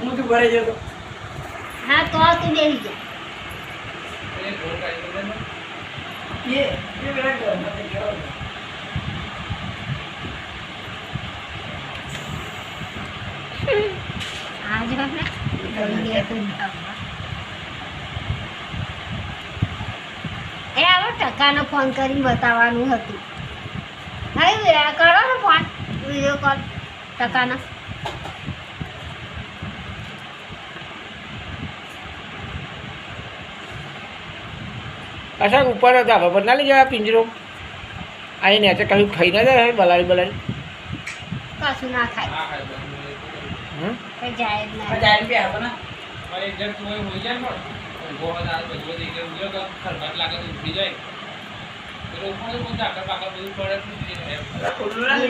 ભરાઈ ગયો જતો હા તો તું બેસી જા. એ એ તો. એ આવો ટકાનો ફોન કરીને બતાવવાનું હતું. હવે કરો ને ફોન વીડિયો કોલ ટકાનો. અશોક ઉપર હતા. ખબર ના લઈ જવા પિંજરો? અહીં નેચે કશું ખાઈ ના જાય બલાડી બલાડી કશું ના ખાય. ખુલ્લું